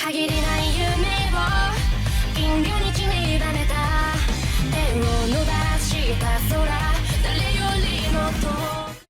限りない夢を銀河に決め委ねた手を伸ばした空誰よりも遠く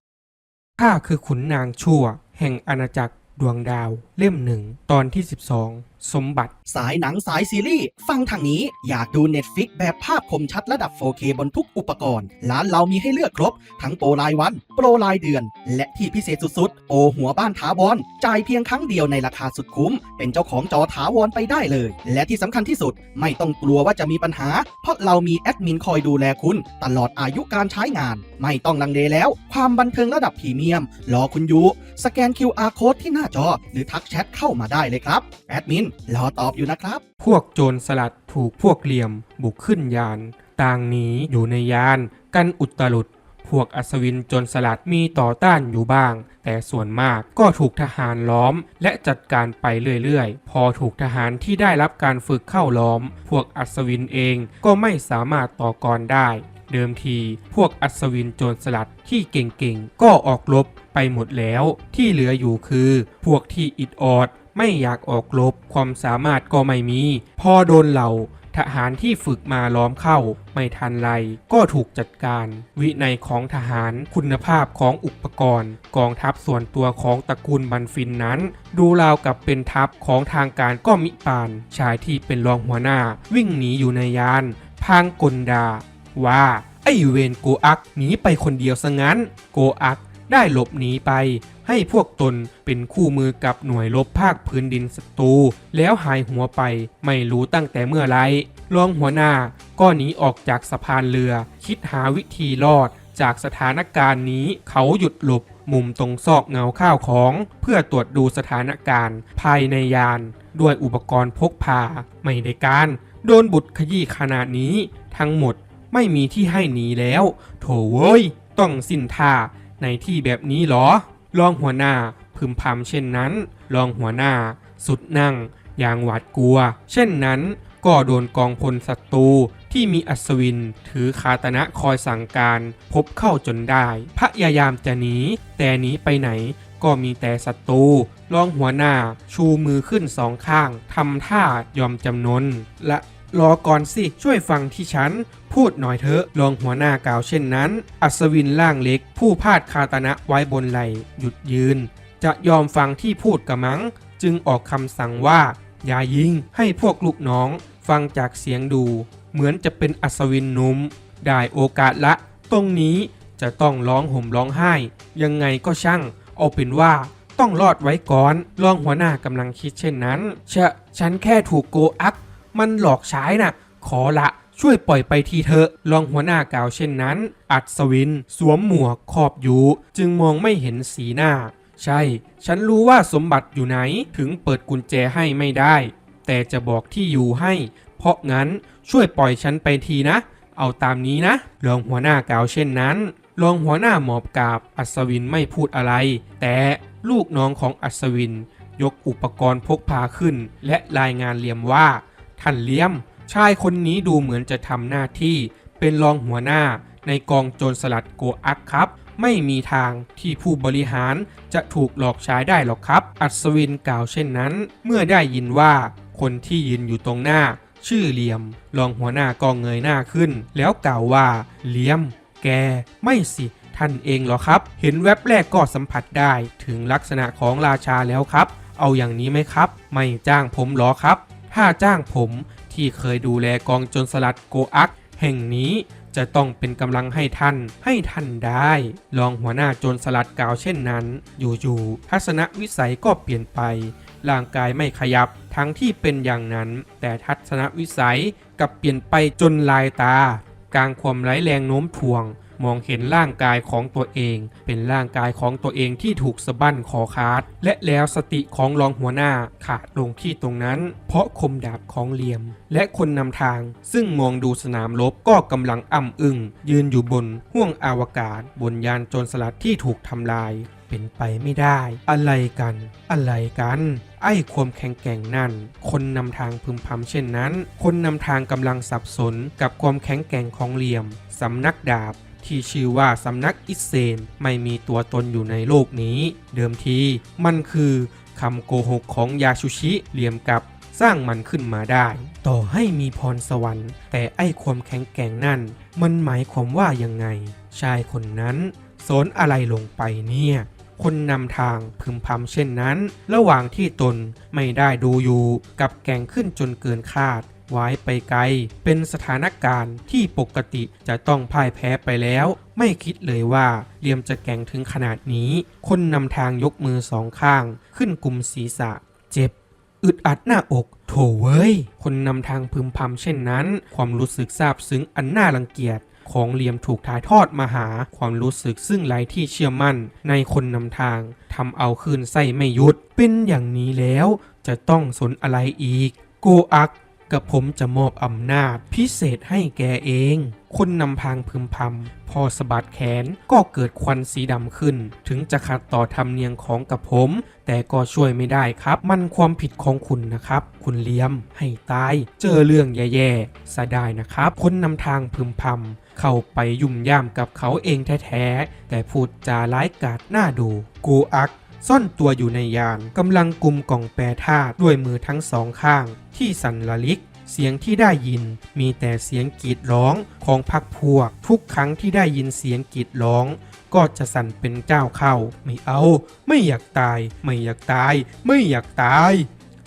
ข้าคือขุนนางชั่ว แห่งอาณาจักรดวงดาว เล่มหนึ่ง ตอนที่ 12 สมบัติ สายหนังสายซีรีส์ฟังทางนี้อยากดู Netflix แบบภาพคมชัดระดับ 4K บนทุกอุปกรณ์ ร้านเรามีให้เลือกครบ ทั้งโปรรายวัน โปรรายเดือน และที่พิเศษสุดๆ โอหัวบ้านถาวรจ่ายเพียงครั้งเดียวในราคาสุดคุ้ม เป็นเจ้าของจอถาวรไปได้เลย และที่สำคัญที่สุดไม่ต้องกลัวว่าจะมีปัญหา เพราะเรามีแอดมินคอยดูแลคุณ ตลอดอายุการใช้งาน ไม่ต้องลังเลแล้ว ความบันเทิงระดับพรีเมียมรอคุณอยู่สแกน QR Code ที่หน้าจอ หรือทักแชทเข้ามาได้เลยครับแอดมินรอตอบอยู่นะครับ พวกโจรสลัดถูกพวกเหลี่ยม บุกขึ้นยาน ต่างหนีอยู่ในยาน กันอุตรุดพวกอัศวินโจรสลัดมีต่อต้านอยู่บ้าง แต่ส่วนมากก็ถูกทหารล้อม และจัดการไปเรื่อยๆ พอถูกทหารที่ได้รับการฝึกเข้าล้อม พวกอัศวินเองก็ไม่สามารถต่อกรได้ เดิมทีพวกอัศวินโจรสลัดที่เก่งๆ ก็ออกรบไปหมดแล้ว ที่เหลืออยู่คือ พวกที่อิดออด ไม่อยากออกรบความสามารถก็ไม่มี พอโดนเหล่าทหารที่ฝึกมาล้อมเข้า ไม่ทันไรก็ถูกจัดการ วินัยของทหารคุณภาพของอุปกรณ์ กองทัพส่วนตัวของตระกูลบันฟินนั้น ดูราวกับเป็นทัพของทางการก็มิปาน ชายที่เป็นรองหัวหน้า วิ่งหนีอยู่ในยาน พางกลดา ว่า ไอเวนโกอักหนีไปคนเดียวซะงั้น โกอักได้หลบหนีไป ให้พวกตนเป็นคู่มือกับหน่วยรบภาคพื้นดินศัตรูแล้วหายหัวไปไม่รู้ตั้งแต่เมื่อไรรองหัวหน้าก็หนีออกจากสะพานเรือ คิดหาวิธีรอดจากสถานการณ์นี้เขาหยุดหลบมุมตรงซอกเงาข้าวของ เพื่อตรวจดูสถานการณ์ ภายในยาน ด้วยอุปกรณ์พกพา ไม่ได้การ โดนบุตรขยี้ขนาดนี้ ทั้งหมดไม่มีที่ให้หนีแล้ว โถเว้ย ต้องสิ้นท่าในที่แบบนี้หรอ รองหัวหน้าพึมพำเช่นนั้น รองหัวหน้า สุดนั่ง อย่างหวาดกลัว เช่นนั้นก็โดนกองพลศัตรูที่มีอัศวินถือคาตนะคอยสั่งการ พบเข้าจนได้ พยายามจะหนี แต่หนีไปไหนก็มีแต่ศัตรูรองหัวหน้าชูมือขึ้นสองข้างทำท่ายอมจำนน และรอก่อนสิช่วยฟังที่ฉัน พูดหน่อยเถอะรองหัวหน้ากล่าวเช่นนั้น อัศวินร่างเล็ก ผู้พาดคาตนะไว้บนไหลหยุดยืน จะยอมฟังที่พูดกระมัง จึงออกคำสั่งว่า อย่ายิงให้พวกลูกน้อง ฟังจากเสียงดู เหมือนจะเป็นอัศวินหนุ่มได้โอกาสละ ตรงนี้จะต้องร้องห่มร้องไห้ ยังไงก็ช่าง เอาเป็นว่าต้องรอดไว้ก่อนรองหัวหน้ากำลังคิดเช่นนั้น ชะ ฉันแค่ถูกโกอัก มันหลอกใช้น่ะ ขอละ ช่วยปล่อยไปทีเถอะรองหัวหน้ากล่าวเช่นนั้น อัศวิน สวมหมวกขอบอยู่ จึงมองไม่เห็นสีหน้า ใช่ ฉันรู้ว่าสมบัติอยู่ไหนถึงเปิดกุญแจให้ไม่ได้ แต่จะบอกที่อยู่ให้ เพราะงั้นช่วยปล่อยฉันไปทีนะ เอาตามนี้นะรองหัวหน้ากล่าวเช่นนั้นรองหัวหน้าหมอบกราบอัศวินไม่พูดอะไร แต่ลูกน้องของอัศวิน ยกอุปกรณ์พกพาขึ้น และรายงานเลียมว่า ท่านเลียม ชายคนนี้ดูเหมือนจะทำหน้าที่เป็นรองหัวหน้าในกองโจรสลัดโกอักครับ ไม่มีทางที่ผู้บริหารจะถูกหลอกใช้ได้หรอกครับ อัศวินกล่าวเช่นนั้น เมื่อได้ยินว่าคนที่ยืนอยู่ตรงหน้า ชื่อเหลียมรองหัวหน้าก็เงยหน้าขึ้น แล้วกล่าวว่าเหลียม แกไม่สิท่านเองเหรอครับ เห็นแว็บแรกก็สัมผัสได้ถึงลักษณะของราชาแล้วครับ เอาอย่างนี้ไหมครับ ไม่จ้างผมหรอครับ ถ้าจ้างผม ที่เคยดูแลกองโจรสลัดโกอัก แห่งนี้จะต้องเป็นกำลังให้ท่านให้ท่านได้ รองหัวหน้าโจรสลัดกล่าวเช่นนั้น อยู่ๆทัศนวิสัยก็เปลี่ยนไป ร่างกายไม่ขยับทั้งที่เป็นอย่างนั้น แต่ทัศนวิสัยกลับเปลี่ยนไปจนลายตา กลางความไร้แรงโน้มถ่วง มองเห็นร่างกายของตัวเอง เป็นร่างกายของตัวเองที่ถูกสะบั้นคอขาด และแล้วสติของรองหัวหน้าขาดลงที่ตรงนั้น เพราะคมดาบของเหลี่ยม และคนนำทาง ซึ่งมองดูสนามรบก็กำลังอ่ำอึ้งยืนอยู่บนห้วงอวกาศ บนยานโจรสลัดที่ถูกทำลายเป็นไปไม่ได้ อะไรกัน อะไรกัน ไอ้ความแข็งแกร่งนั่น คนนำทางพึมพำเช่นนั้น คนนำทางกำลังสับสนกับความแข็งแกร่งของเหลี่ยม สำนักดาบ ที่ชื่อว่าสำนักอิเซนไม่มีตัวตนอยู่ในโลกนี้ เดิมทีมันคือคำโกหกของยาชุชิเหลี่ยมกับสร้างมันขึ้นมาได้ ต่อให้มีพรสวรรค์ แต่ไอ้ความแข็งแกร่งนั่น มันหมายความว่ายังไง ชายคนนั้นสอนอะไรลงไปเนี่ย คนนำทางพึมพำเช่นนั้น ระหว่างที่ตนไม่ได้ดูอยู่กับแก่งขึ้นจนเกินคาด ไว้ไปไกล เป็นสถานการณ์ที่ปกติจะต้องพ่ายแพ้ไปแล้ว ไม่คิดเลยว่าเลียมจะแก่งถึงขนาดนี้ คนนำทางยกมือสองข้าง ขึ้นกลุ่มศีรษะ เจ็บ อึดอัดหน้าอกโถเว้ย คนนำทางพึมพำเช่นนั้น ความรู้สึกซาบซึ้งอันน่ารังเกียจของเหลี่ยมถูกถ่ายทอดมาหาความรู้สึกซึ่งไร้ที่เชื่อมั่นในคนนำทางทำเอาคืนไส้ไม่หยุด เป็นอย่างนี้แล้วจะต้องสนอะไรอีก โกอัก กับผมจะมอบอำนาจพิเศษให้แกเอง คนนำพางพึมพำพอสะบัดแขนก็เกิดควันสีดำขึ้น ถึงจะขัดต่อธรรมเนียมของกับผม แต่ก็ช่วยไม่ได้ครับ มันความผิดของคุณนะครับ คุณเลี้ยม ให้ตาย เจอเรื่องแย่ๆซะได้นะครับ คนนำทางพึมพำเข้าไปยุ่มย่ามกับเขาเองแท้ๆแต่พูดจาร้ายกาจหน้าดู กูอัก ซ่อนตัวอยู่ในยานกำลังกุมกล่องแปรธาตุด้วยมือทั้งสองข้าง ที่สั่นละลิก เสียงที่ได้ยินมีแต่เสียงกรีดร้องของพักพวก ทุกครั้งที่ได้ยินเสียงกรีดร้อง ก็จะสั่นเป็นเจ้าเข้า ไม่เอา ไม่อยากตาย ไม่อยากตาย ไม่อยากตาย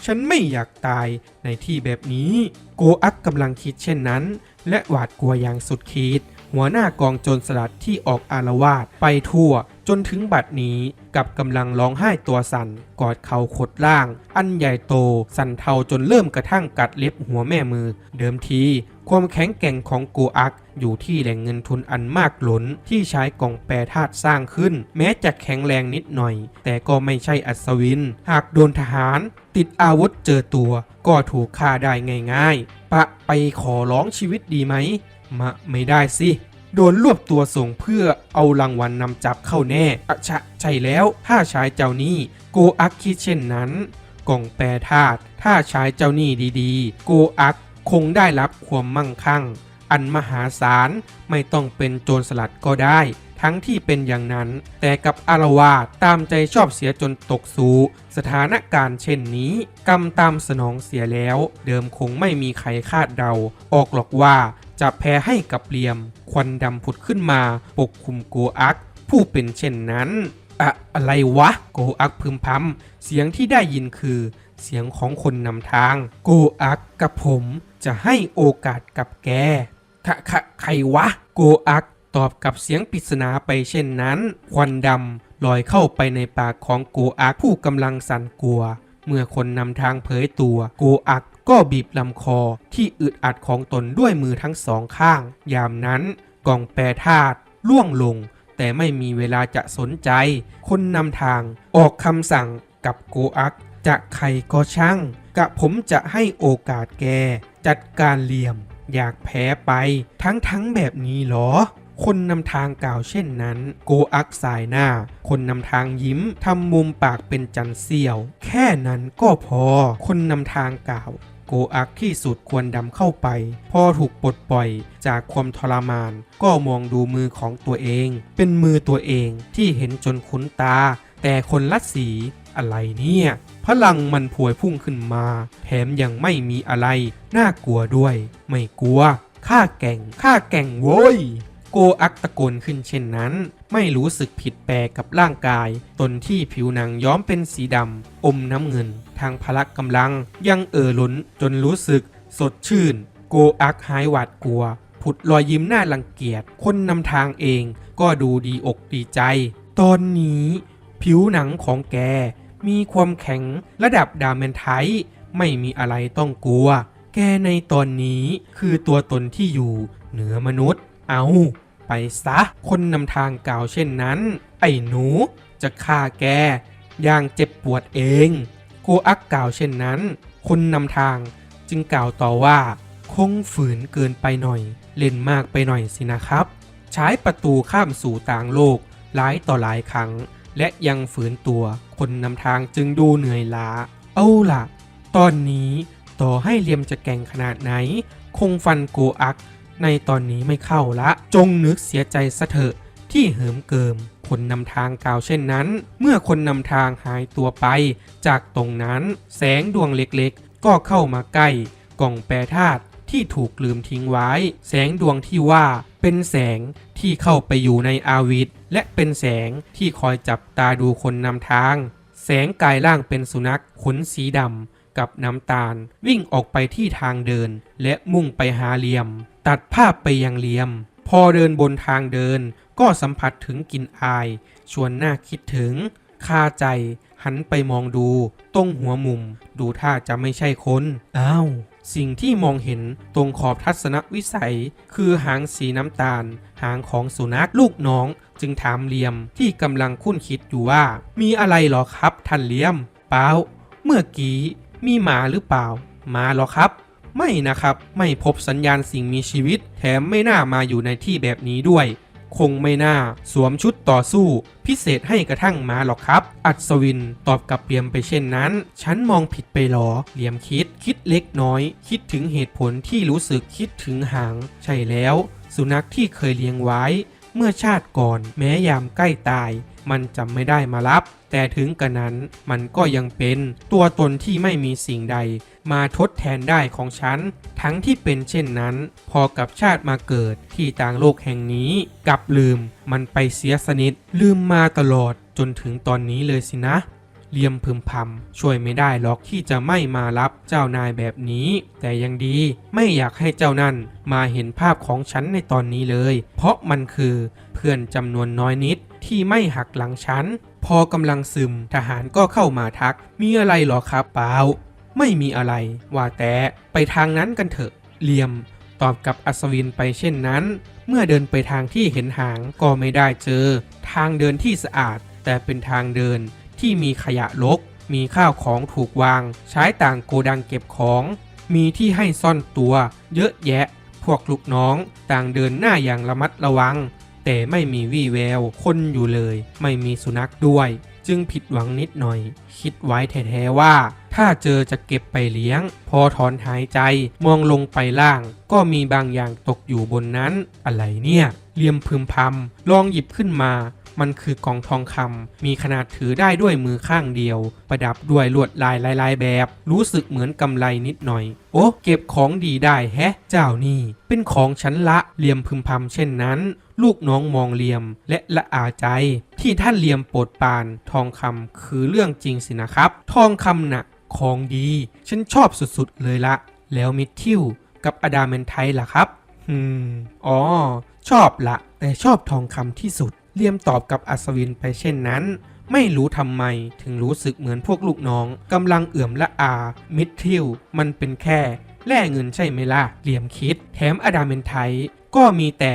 ฉันไม่อยากตายในที่แบบนี้ โกอักกำลังคิดเช่นนั้น และหวาดกลัวอย่างสุดขีดหัวหน้ากองโจรสลัดที่ออกอารวาสไปทั่ว จนถึงบัดนี้กับกำลังร้องไห้ตัวสั่นกอดเขาขดล่าง อันใหญ่โต สั่นเทาจนเริ่มกระทั่งกัดเล็บหัวแม่มือ เดิมที ความแข็งแกร่งของโกอัก อยู่ที่แหล่งเงินทุนอันมากหล้นที่ใช้กล่องแปรธาตุสร้างขึ้น แม้จะแข็งแรงนิดหน่อย แต่ก็ไม่ใช่อัศวิน หากโดนทหาร ติดอาวุธเจอตัว ก็ถูกฆ่าได้ง่ายๆปะไปขอร้องชีวิตดีไหมมะไม่ได้สิ โดนรวบตัวส่งเพื่อเอารางวัลนำจับเข้าแน่อะชะใช่แล้วถ้าชายเจ้านี่โกอักคิดเช่นนั้นกล่องแปรธาตุถ้าชายเจ้านี่ดีๆ โกอักคงได้รับความมั่งคั่ง อันมหาศาลไม่ต้องเป็นโจรสลัดก็ได้ ทั้งที่เป็นอย่างนั้น แต่กับอารวาตามใจชอบเสียจนตกสู่ สถานการณ์เช่นนี้ กรรมตามสนองเสียแล้ว เดิมคงไม่มีใครคาดเดา ออกหรอกว่า จะแพ้ให้กับเหลียม ควันดำผุดขึ้นมาปกคลุมโกอัก ผู้เป็นเช่นนั้น อะอะไรวะ โกอักพึมพำเสียงที่ได้ยินคือ เสียงของคนนำทาง โกอักกับผมจะให้โอกาสกับแกคะคะใครวะ โกอักตอบกับเสียงปริศนาไปเช่นนั้น ควันดำลอยเข้าไปในปากของโกอักผู้กำลังสั่นกลัว เมื่อคนนำทางเผยตัว โกอัก ก็บีบลำคอที่อึดอัดของตนด้วยมือทั้งสองข้าง ยามนั้นกองแปรธาตุล่วงลง แต่ไม่มีเวลาจะสนใจ คนนำทางออกคำสั่งกับโกอัก จะใครก็ช่าง กะผมจะให้โอกาสแก จัดการเหลี่ยม อยากแพ้ไป ทั้งทั้งแบบนี้เหรอ คนนำทางกล่าวเช่นนั้น โกอักสายหน้า คนนำทางยิ้มทำมุมปากเป็นจันเสียว แค่นั้นก็พอ คนนำทางกล่าว โกอักที่สุดควรดำเข้าไป พอถูกปลดปล่อยจากความทรมาน ก็มองดูมือของตัวเอง เป็นมือตัวเองที่เห็นจนคุ้นตา แต่คนละสีอะไรเนี่ยพลังมันพวยพุ่งขึ้นมา แถมยังไม่มีอะไร น่ากลัวด้วย ไม่กลัวข้าแก่งข้าแก่งโว้ย โกอักตะโกนขึ้นเช่นนั้น ไม่รู้สึกผิดแปลกกับร่างกาย ตนที่ผิวหนังย้อมเป็นสีดำ อมน้ำเงิน ทางพละกำลัง ยังเอ่อล้นจนรู้สึก สดชื่น โกอักหายหวาดกลัว ผุดรอยยิ้มหน้ารังเกียจ คนนำทางเองก็ดูดีอกดีใจ ตอนนี้ ผิวหนังของแก มีความแข็งระดับดาเมนไทท์ไม่มีอะไรต้องกลัว แกในตอนนี้คือตัวตนที่อยู่เหนือมนุษย์ เอา ไปซะ คนนำทางกล่าวเช่นนั้น ไอ้หนูจะฆ่าแกอย่างเจ็บปวดเองโกอักกล่าวเช่นนั้น คนนำทางจึงกล่าวต่อว่า คงฝืนเกินไปหน่อย เล่นมากไปหน่อยสินะครับ ใช้ประตูข้ามสู่ต่างโลกหลายต่อหลายครั้ง และยังฝืนตัว คนนำทางจึงดูเหนื่อยล้า เอาล่ะ ตอนนี้ต่อให้เลียมจะแก่งขนาดไหน คงฟันโกอัก ในตอนนี้ไม่เข้าละ จงนึกเสียใจซะเถอะที่เหิมเกิม คนนำทางกล่าวเช่นนั้น เมื่อคนนำทางหายตัวไป จากตรงนั้นแสงดวงเล็กๆ ก็เข้ามาใกล้ กล่องแปรธาตุที่ถูกลืมทิ้งไว้ แสงดวงที่ว่าเป็นแสงที่เข้าไปอยู่ในอาวิธและเป็นแสงที่คอยจับตาดูคนนำทาง แสงกายร่างเป็นสุนัขขนสีดำกับน้ำตาล วิ่งออกไปที่ทางเดิน และมุ่งไปหาเหลียม ตัดภาพไปยังเหลียม พอเดินบนทางเดินก็สัมผัสถึงกลิ่นอาย ชวนน่าคิดถึง คาใจ หันไปมองดู ตรงหัวมุม ดูท่าจะไม่ใช่คนอ้าว สิ่งที่มองเห็นตรงขอบทัศนวิสัย คือหางสีน้ำตาล หางของสุนัขลูกน้อง จึงถามเหลียมที่กำลังคุ้นคิดอยู่ว่า มีอะไรหรอครับท่านเหลียม เปล่า เมื่อกี้มีหมาหรือเปล่าหมาหรอครับ ไม่นะครับ ไม่พบสัญญาณสิ่งมีชีวิต แถมไม่น่ามาอยู่ในที่แบบนี้ด้วย คงไม่น่า สวมชุดต่อสู้ พิเศษให้กระทั่งมาหรอกครับ อัศวินตอบกับเลียมไปเช่นนั้น ฉันมองผิดไปหรอเลียมคิด คิดเล็กน้อย คิดถึงเหตุผลที่รู้สึกคิดถึงหาง ใช่แล้ว สุนัขที่เคยเลี้ยงไว้ เมื่อชาติก่อนแม้ยามใกล้ตาย มันจำไม่ได้มารับ แต่ถึงกระนั้นมันก็ยังเป็นตัวตนที่ไม่มีสิ่งใด มาทดแทนได้ของฉัน ทั้งที่เป็นเช่นนั้น พอกับชาติมาเกิดที่ต่างโลกแห่งนี้กลับลืมมันไปเสียสนิทลืมมาตลอดจนถึงตอนนี้เลยสินะ เลียมพึมพำช่วยไม่ได้หรอกที่จะไม่มารับเจ้านายแบบนี้ แต่ยังดีไม่อยากให้เจ้านั่นมาเห็นภาพของฉันในตอนนี้เลย เพราะมันคือเพื่อนจำนวนน้อยนิดที่ไม่หักหลังฉัน พอกำลังซึมทหารก็เข้ามาทัก มีอะไรหรอครับเปล่าไม่มีอะไร ว่าแต่ไปทางนั้นกันเถอะเลียมตอบกับอัศวินไปเช่นนั้น เมื่อเดินไปทางที่เห็นหางก็ไม่ได้เจอ ทางเดินที่สะอาด แต่เป็นทางเดิน ที่มีขยะรก มีข้าวของถูกวาง ใช้ต่างโกดังเก็บของ มีที่ให้ซ่อนตัว เยอะแยะ พวกลูกน้องต่างเดินหน้าอย่างระมัดระวัง แต่ไม่มีวี่แวว คนอยู่เลย ไม่มีสุนัขด้วย จึงผิดหวังนิดหน่อย คิดไว้แท้ๆว่า ถ้าเจอจะเก็บไปเลี้ยง พอถอนหายใจมองลงไปล่าง ก็มีบางอย่างตกอยู่บนนั้น อะไรเนี่ยเลียมพึมพำลองหยิบขึ้นมา มันคือกล่องทองคำมีขนาดถือได้ด้วยมือข้างเดียว ประดับด้วยลวดลายลายๆแบบ รู้สึกเหมือนกำไรนิดหน่อย โอ้เก็บของดีได้แฮะ เจ้านี่ เป็นของฉันละเลียมพึมพำเช่นนั้น ลูกน้องมองเลียมและละอาใจ ที่ท่านเลียมโปรดปาน ทองคำคือเรื่องจริงสินะครับ ทองคำน่ะของดี ฉันชอบสุดๆเลยละแล้วมิททิวกับอดาเมนไทล่ะครับ อืม อ๋อ ชอบละ แต่ชอบทองคำที่สุด เลียมตอบกับอัศวินไปเช่นนั้น ไม่รู้ทำไมถึงรู้สึกเหมือนพวกลูกน้องกำลังเอื่อมละอา มิททิวมันเป็นแค่ แล่เงินใช่ไหมล่ะเลียมคิด แถมอดาเมนไทก็มีแต่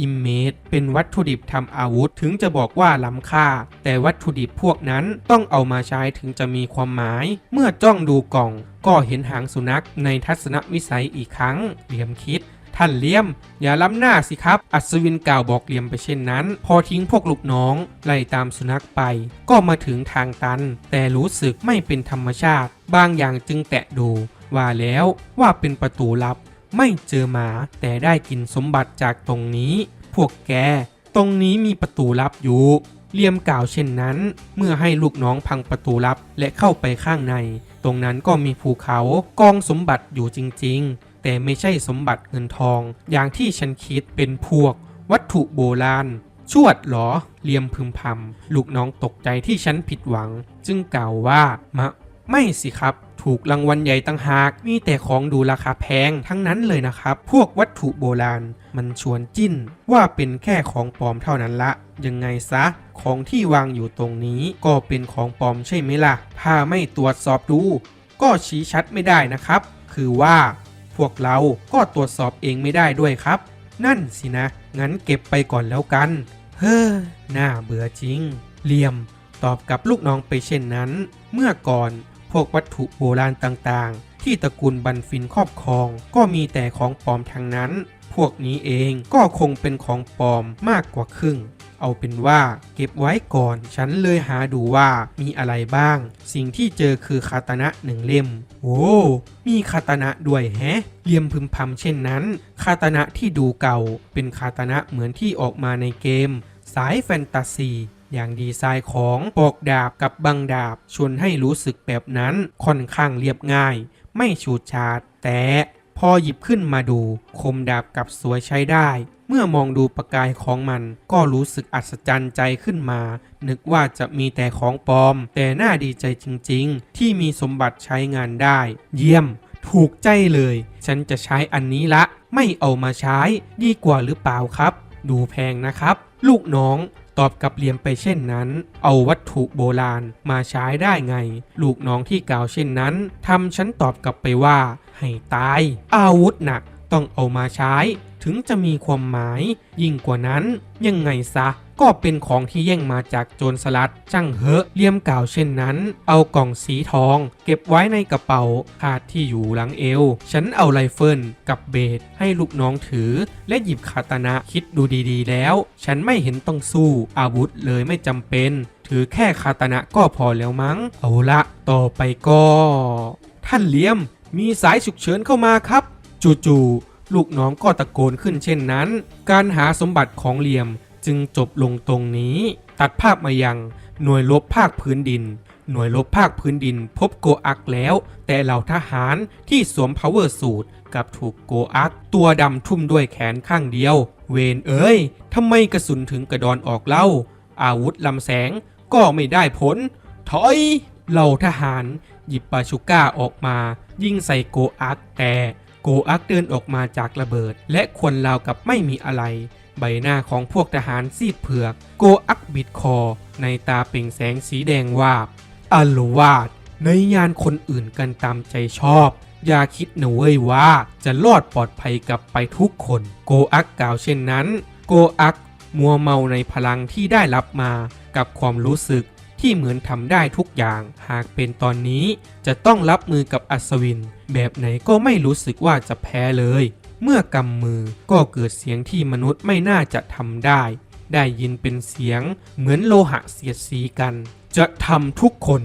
อิมเมจเป็นวัตถุดิบทำอาวุธถึงจะบอกว่าล้ำค่า แต่วัตถุดิบพวกนั้นต้องเอามาใช้ถึงจะมีความหมาย เมื่อจ้องดูกล่อง ก็เห็นหางสุนัขในทัศนวิสัยอีกครั้งเลียมคิด ท่านเลียม อย่าล้ำหน้าสิครับ อัศวินกล่าวบอกเลียมไปเช่นนั้น พอทิ้งพวกลูกน้อง ไล่ตามสุนัขไป ก็มาถึงทางตัน แต่รู้สึกไม่เป็นธรรมชาติ บางอย่างจึงแตะดู ว่าแล้วว่าเป็นประตูลับ ไม่เจอหมาแต่ได้กินสมบัติจากตรงนี้ พวกแก ตรงนี้มีประตูลับอยู่เลียมกล่าวเช่นนั้น เมื่อให้ลูกน้องพังประตูลับและเข้าไปข้างใน ตรงนั้นก็มีภูเขากองสมบัติอยู่จริง แต่ไม่ใช่สมบัติเงินทอง อย่างที่ฉันคิดเป็นพวก วัตถุโบราณ ชวดหรอเลียมพึมพำลูกน้องตกใจที่ฉันผิดหวัง จึงกล่าวว่ามะไม่สิครับ ถูกรางวัลใหญ่ตั้งหาก มีแต่ของดูราคาแพงทั้งนั้นเลยนะครับ พวกวัตถุโบราณ มันชวนจิ้น ว่าเป็นแค่ของปลอมเท่านั้นละ ยังไงซะ ของที่วางอยู่ตรงนี้ก็เป็นของปลอมใช่ไหมล่ะ ถ้าไม่ตรวจสอบดู ก็ชี้ชัดไม่ได้นะครับ คือว่า พวกเราก็ตรวจสอบเองไม่ได้ด้วยครับ นั่นสินะ งั้นเก็บไปก่อนแล้วกัน เฮ้อน่าเบื่อจริงเลียมตอบกับลูกน้องไปเช่นนั้น เมื่อก่อนพวกวัตถุโบราณต่างๆ ที่ตระกูลบันฟินครอบครอง ก็มีแต่ของปลอมทั้งนั้น พวกนี้เองก็คงเป็นของปลอมมากกว่าครึ่ง เอาเป็นว่าเก็บไว้ก่อน ฉันเลยหาดูว่ามีอะไรบ้าง สิ่งที่เจอคือคาตานะหนึ่งเล่ม โอ้ มีคาตานะด้วยแฮะเลียมพึมพำเช่นนั้น คาตานะที่ดูเก่า เป็นคาตานะเหมือนที่ออกมาในเกม สายแฟนตาซีอย่างดีไซน์ของปอกดาบกับบังดาบ ชวนให้รู้สึกแบบนั้นค่อนข้างเรียบง่าย ไม่ฉูดฉาดแต่พอหยิบขึ้นมาดู คมดาบกับสวยใช้ได้ เมื่อมองดูประกายของมัน ก็รู้สึกอัศจรรย์ใจขึ้นมา นึกว่าจะมีแต่ของปลอม แต่น่าดีใจจริงๆ ที่มีสมบัติใช้งานได้ เยี่ยม ถูกใจเลย ฉันจะใช้อันนี้ละ ไม่เอามาใช้ดีกว่าหรือเปล่าครับ ดูแพงนะครับ ลูกน้องตอบกับเหลียมไปเช่นนั้น เอาวัตถุโบราณมาใช้ได้ไง ลูกน้องที่กล่าวเช่นนั้นทำฉันตอบกลับไปว่า ให้ตาย อาวุธหนัก ต้องเอามาใช้ ถึงจะมีความหมาย ยิ่งกว่านั้น ยังไงซะ ก็เป็นของที่แย่งมาจากโจรสลัดจังเหอะเลี่ยมกล่าวเช่นนั้น เอากล่องสีทอง เก็บไว้ในกระเป๋าคาดที่อยู่หลังเอว ฉันเอาไรเฟิลกับเบสให้ลูกน้องถือ และหยิบคาตานะคิดดูดีๆ แล้ว ฉันไม่เห็นต้องสู้ อาวุธเลยไม่จำเป็น ถือแค่คาตานะก็พอแล้วมั้ง เอาละ ต่อไปก็ ท่านเลี้ยมมีสายฉุกเฉินเข้ามาครับ จู่ๆลูกน้องก็ตะโกนขึ้นเช่นนั้น การหาสมบัติของเหลี่ยมจึงจบลงตรงนี้ ตัดภาพมายังหน่วยลบภาคพื้นดิน หน่วยลบภาคพื้นดิน พบโกอักแล้ว แต่เหล่าทหารที่สวม power suit กลับถูกโกอัก ตัวดำทุ่มด้วยแขนข้างเดียว เวนเอ้ยทำไมกระสุนถึงกระดอนออกเล่า อาวุธลำแสงก็ไม่ได้ผล ถอยเหล่าทหาร หยิบปาชูก้าออกมา ยิงใส่โกอักแต่ โกอักเดินออกมาจากระเบิด และควนราวกับไม่มีอะไร ใบหน้าของพวกทหารซีดเผือก โกอักบิดคอ ในตาเปล่งแสงสีแดงวาบอลวาดในยานคนอื่นกันตามใจชอบ อย่าคิดนะเว้ยว่าจะรอดปลอดภัยกลับไปทุกคน โกอักกล่าวเช่นนั้น โกอักมัวเมาในพลังที่ได้รับมากับความรู้สึก ที่เหมือนทำได้ทุกอย่าง หากเป็นตอนนี้จะต้องรับมือกับอัศวิน แบบไหนก็ไม่รู้สึกว่าจะแพ้เลย เมื่อกำมือก็เกิดเสียงที่มนุษย์ไม่น่าจะทำได้ ได้ยินเป็นเสียงเหมือนโลหะเสียดสีกัน จะทำทุกคน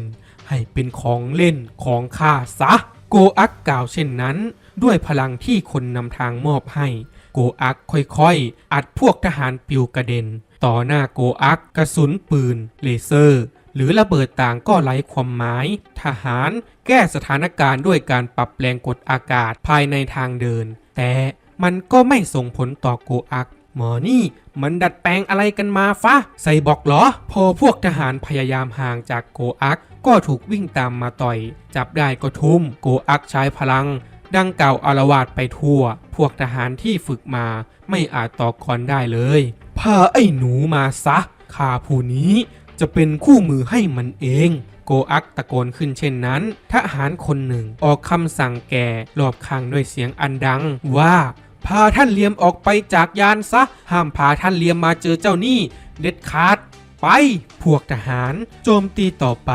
ให้เป็นของเล่นของข้าซะ โกอักกล่าวเช่นนั้น ด้วยพลังที่คนนำทางมอบให้ โกอักค่อยๆ อัดพวกทหารปิวกระเด็น ต่อหน้าโกอักกระสุนปืน เลเซอร์ หรือระเบิดต่างก็ไร้ความหมาย ทหารแก้สถานการณ์ด้วยการปรับแรงกดอากาศภายในทางเดิน แต่มันก็ไม่ส่งผลต่อโกอัก หมอนี่มันดัดแปลงอะไรกันมาฟะใส่บอกเหรอ พอพวกทหารพยายามห่างจากโกอัก ก็ถูกวิ่งตามมาต่อย จับได้ก็ทุ่ม โกอักใช้พลัง ดังเก่าอารวาดไปทั่ว พวกทหารที่ฝึกมาไม่อาจต่อกรได้เลยพาไอ้หนูมาซะข้าผู้นี้ จะเป็นคู่มือให้มันเอง โกอักตะโกนขึ้นเช่นนั้น ทหารคนหนึ่งออกคำสั่งแก่รอบข้างด้วยเสียงอันดังว่าพาท่านเลียมออกไปจากยานซะ ห้ามพาท่านเลียมมาเจอเจ้านี่ เด็ดขาด ไป พวกทหารโจมตีต่อไป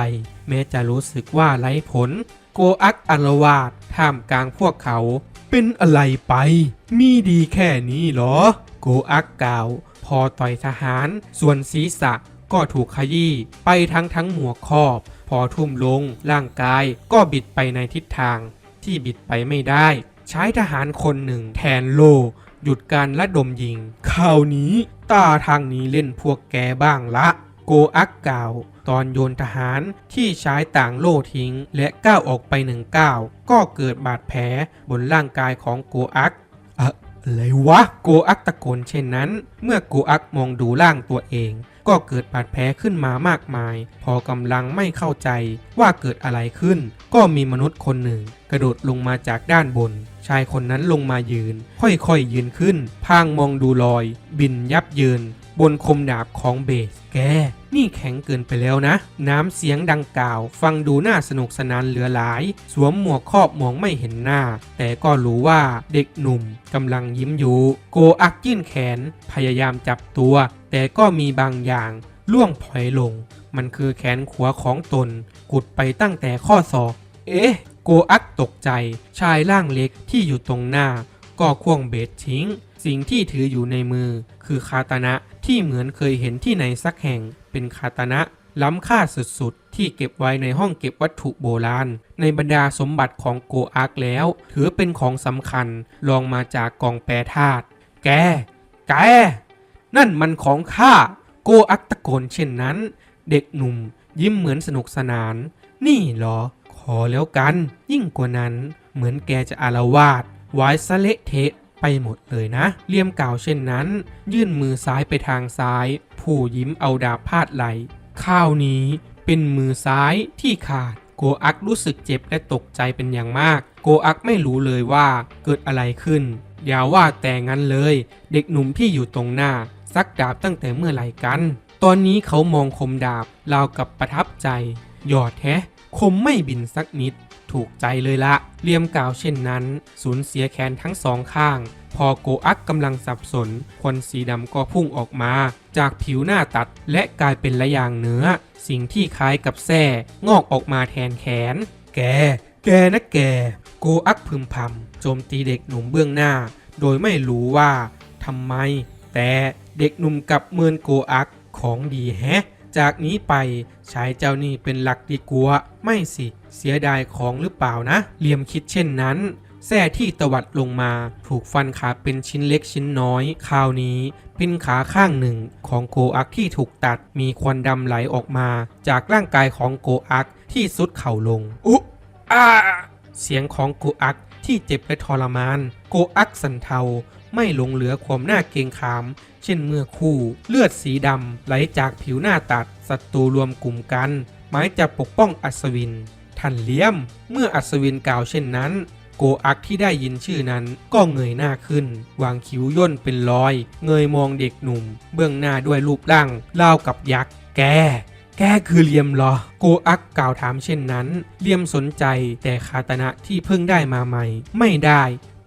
แม้จะรู้สึกว่าไร้ผล โกอักอารวาดท่ามกลางพวกเขา เป็นอะไรไป มีดีแค่นี้เหรอ โกอักกล่าว พอต่อยทหาร ส่วนศีรษะ ก็ถูกขยี้ไปทั้งทั้งหัวครอบ พอทุ่มลง ร่างกายก็บิดไปในทิศทาง ที่บิดไปไม่ได้ ใช้ทหารคนหนึ่งแทนโล หยุดการระดมยิงคราวนี้ตาทางนี้เล่นพวกแกบ้างละ โกอักกล่าวตอนโยนทหารที่ใช้ต่างโล่ทิ้ง และก้าวออกไปหนึ่งก้าวก็เกิดบาดแผลบนร่างกายของโกอักอะอะไรวะ โกอักตะโกนเช่นนั้น เมื่อโกอักมองดูร่างตัวเอง ก็เกิดบาดแผลขึ้นมามากมาย พอกำลังไม่เข้าใจว่าเกิดอะไรขึ้น ก็มีมนุษย์คนหนึ่ง กระโดดลงมาจากด้านบน ชายคนนั้นลงมายืน ค่อยๆยืนขึ้น พางมองดูรอย บินยับเยิน บนคมดาบของเบส แก นี่แข็งเกินไปแล้วนะ น้ำเสียงดังกล่าว ฟังดูน่าสนุกสนานเหลือหลาย สวมหมวกครอบมองไม่เห็นหน้า แต่ก็รู้ว่าเด็กหนุ่มกำลังยิ้มอยู่ โกอักยื่นแขน พยายามจับตัว แต่ก็มีบางอย่างล่วงพลอยลง มันคือแขนขวาของตน กุดไปตั้งแต่ข้อศอก เอ๊ะ โกอักตกใจ ชายร่างเล็กที่อยู่ตรงหน้า ก็ควงเบสทิ้ง สิ่งที่ถืออยู่ในมือ คือคาตานะที่เหมือนเคยเห็นที่ไหนสักแห่ง เป็นคาตานะล้ำค่าสุดๆ ที่เก็บไว้ในห้องเก็บวัตถุโบราณ ในบรรดาสมบัติของโกอักแล้ว ถือเป็นของสำคัญรองมาจากกองแปรธาตุแก แก นั่นมันของข้า โกอักตะโกนเช่นนั้น เด็กหนุ่มยิ้มเหมือนสนุกสนาน นี่หรอ ขอแล้วกัน ยิ่งกว่านั้น เหมือนแกจะอารวาสไว้สะเละเทะ ไปหมดเลยนะเลี่ยมกล่าวเช่นนั้น ยื่นมือซ้ายไปทางซ้าย ผู้ยิ้มเอาดาบพาดไหลข้าวนี้เป็นมือซ้ายที่ขาด โกอักรู้สึกเจ็บและตกใจเป็นอย่างมาก โกอักไม่รู้เลยว่าเกิดอะไรขึ้นอย่าว่าแต่งั้นเลย เด็กหนุ่มที่อยู่ตรงหน้า ซักดาบตั้งแต่เมื่อไหร่กัน ตอนนี้เขามองคมดาบราวกับประทับใจ หยอดแท้คมไม่บินสักนิด ถูกใจเลยละเลียมกล่าวเช่นนั้น สูญเสียแขนทั้งสองข้าง พอโกอักกำลังสับสน ควันสีดำก็พุ่งออกมา จากผิวหน้าตัดและกลายเป็นระยางเนื้อ สิ่งที่คล้ายกับแส้งอกออกมาแทนแขน แก แกนะแก โกอักพึมพำโจมตีเด็กหนุ่มเบื้องหน้า โดยไม่รู้ว่าทำไม แต่เด็กหนุ่มกลับเมินโกอักของดีแฮะ จากนี้ไปใช้เจ้านี่เป็นหลักดีกว่าไม่สิเสียดายของหรือเปล่านะเหลี่ยมคิดเช่นนั้นแส้ที่ตวัดลงมา ถูกฟันขาเป็นชิ้นเล็กชิ้นน้อยคราวนี้เป็นขาข้างหนึ่งของโกอักที่ถูกตัดมีควันดำไหลออกมา จากร่างกายของโกอักที่สุดเข่าลงอุอาเสียงของโกอักที่เจ็บและทรมาน โกอักสันเทาไม่หลงเหลือความหน้าเกรงขาม เช่นเมื่อคู่เลือดสีดำไหลจากผิวหน้าตัดศัตรูรวมกลุ่มกัน หมายจะปกป้องอัศวินท่านเลี้ยม เมื่ออัศวินกล่าวเช่นนั้น โกอักที่ได้ยินชื่อนั้นก็เงยหน้าขึ้น วางคิ้วย่นเป็นรอย เงยมองเด็กหนุ่ม เบื้องหน้าด้วยรูปร่างรากับยักษ์แกแกคือเลียมเหรอ โกอักกล่าวถามเช่นนั้น เลียมสนใจแต่คาตนะที่เพิ่งได้มาใหม่ ไม่ได้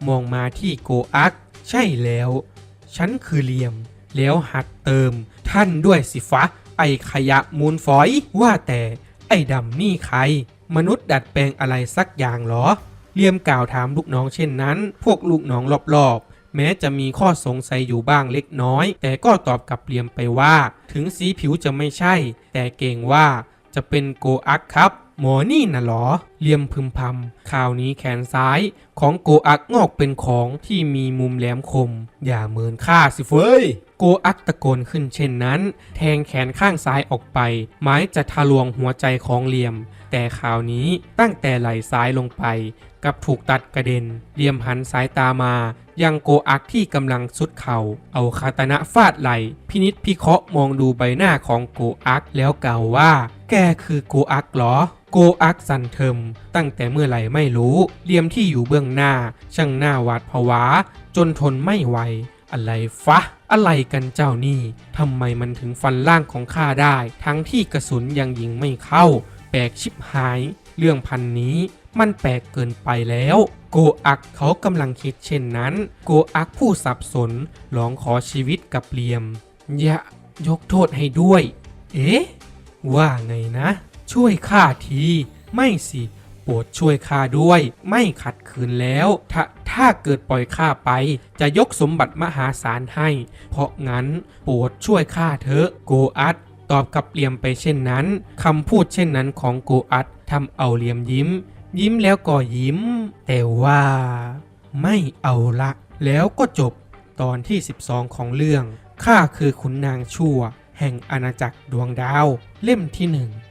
มองมาที่โกอัก ใช่แล้ว ฉันคือเลียม แล้วหัดเติม ท่านด้วยสิฟะ ไอขยะมูลฝอย ว่าแต่ไอ้ดำนี่ใคร มนุษย์ดัดแปลงอะไรสักอย่างหรอ เลียมกล่าวถามลูกน้องเช่นนั้น พวกลูกน้องรอบๆ แม้จะมีข้อสงสัยอยู่บ้างเล็กน้อย แต่ก็ตอบกับเลียมไปว่า ถึงสีผิวจะไม่ใช่ แต่เก่งว่าจะเป็นโกอักครับ หมอนี่น่ะเหรอเลียมพึมพำคราวนี้แขนซ้ายของโกอักงอกเป็นของที่มีมุมแหลมคม อย่าเมินค่าสิเฟ้ยโกอักตะโกนขึ้นเช่นนั้น แทงแขนข้างซ้ายออกไป ไม้จะทะลวงหัวใจของเลียม แต่คราวนี้ตั้งแต่ไหล่ซ้ายลงไป กับถูกตัดกระเด็นเลียมหันสายตามา ยังโกอักที่กำลังสุดเข่า เอาคาตนะฟาดไหลพินิษพิเคราะห์มองดูใบหน้าของโกอักแล้วกล่าวว่า แกคือโกอักเหรอ โกอักสันเทิมตั้งแต่เมื่อไหร่ไม่รู้เลียมที่อยู่เบื้องหน้า ช่างหน้าหวาดผวา จนทนไม่ไหวอะไรฟะ อะไรกันเจ้านี่ทำไมมันถึงฟันล่างของข้าได้ ทั้งที่กระสุนยังยิงไม่เข้า แปลกชิบหาย เรื่องพันนี้มันแปลกเกินไปแล้ว โกอักเขากำลังคิดเช่นนั้น โกอักผู้สับสนร้องขอชีวิตกับเลียมอย่ายกโทษให้ด้วย เอ๊ะ ว่าไงนะ ช่วยข้าที ไม่สิโปรดช่วยข้าด้วย ไม่ขัดขืนแล้วถ้าถ้าเกิดปล่อยข้าไป จะยกสมบัติมหาศาลให้ เพราะงั้นโปรดช่วยข้าเถอะโกอัตตอบกับเหลียมไปเช่นนั้นคำพูดเช่นนั้นของโกอัตทำเอาเหลียมยิ้ม ยิ้มแล้วก็ยิ้ม แต่ว่า ไม่เอาละ แล้วก็จบตอนที่ 12 ของเรื่องข้าคือขุนนางชั่ว แห่งอาณาจักรดวงดาว เล่มที่หนึ่ง